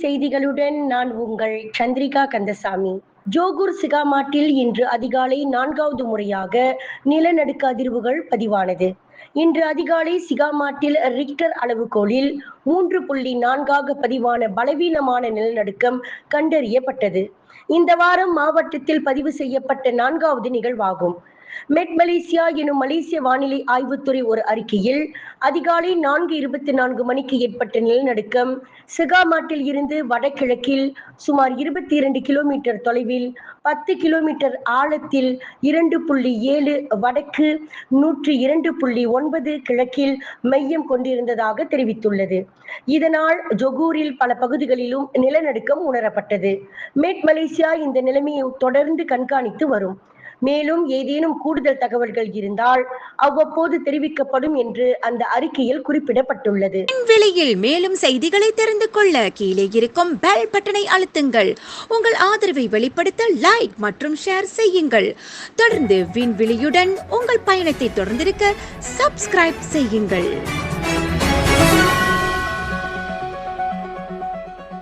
செய்திகளுடன் நான் உங்கள் சந்திரிகா கந்தசாமி. ஜோகூர் சிகாமாட்டில் இன்று அதிகாலை நான்காவது முறையாக நிலநடுக்க அதிர்வுகள் பதிவானது. இன்று அதிகாலை சிகாமாட்டில் ரிக்டர் அளவுகோலில் மூன்று புள்ளி நான்காக பதிவான பலவீனமான நிலநடுக்கம் கண்டறியப்பட்டது. இந்த வாரம் மாவட்டத்தில் பதிவு செய்யப்பட்ட நான்காவது நிகழ்வாகும். மெட் மலேசியா எனும் மலேசிய வானிலை ஆய்வுத்துறை ஒரு அறிக்கையில் அதிகாலை நான்கு இருபத்தி நான்கு மணிக்கு ஏற்பட்ட நிலநடுக்கம் சிகாமாட்டில் இருந்து வடகிழக்கில் சுமார் இருபத்தி இரண்டு கிலோமீட்டர் தொலைவில் பத்து கிலோமீட்டர் ஆழத்தில் இரண்டு புள்ளி ஏழு வடக்கு நூற்றி இரண்டு புள்ளி ஒன்பது கிழக்கில் மையம் கொண்டிருந்ததாக தெரிவித்துள்ளது. இதனால் ஜொகூரில் பல பகுதிகளிலும் நிலநடுக்கம் உணரப்பட்டது. மேட் மலேசியா இந்த நிலைமையை தொடர்ந்து கண்காணித்து வரும். மேலும் ஏதேனும் கூடுதல் தகவல்கள் இருந்தால் அவ்வப்போது தெரிவிக்கப்படும் என்று அந்த அறிக்கையில் குறிப்பிடப்பட்டுள்ளது. விலையில் மேலும் செய்திகளை தெரிந்து கொள்ள கீழே இருக்கும் பெல் பட்டனை அழுத்துங்கள். உங்கள் ஆதரவை வெளிப்படுத்த லைக் மற்றும் ஷேர் செய்யுங்கள். தொடர்ந்து விண்வெளியுடன் உங்கள் பயணத்தை தொடர்ந்திருக்க சப்ஸ்கிரைப் செய்யுங்கள்.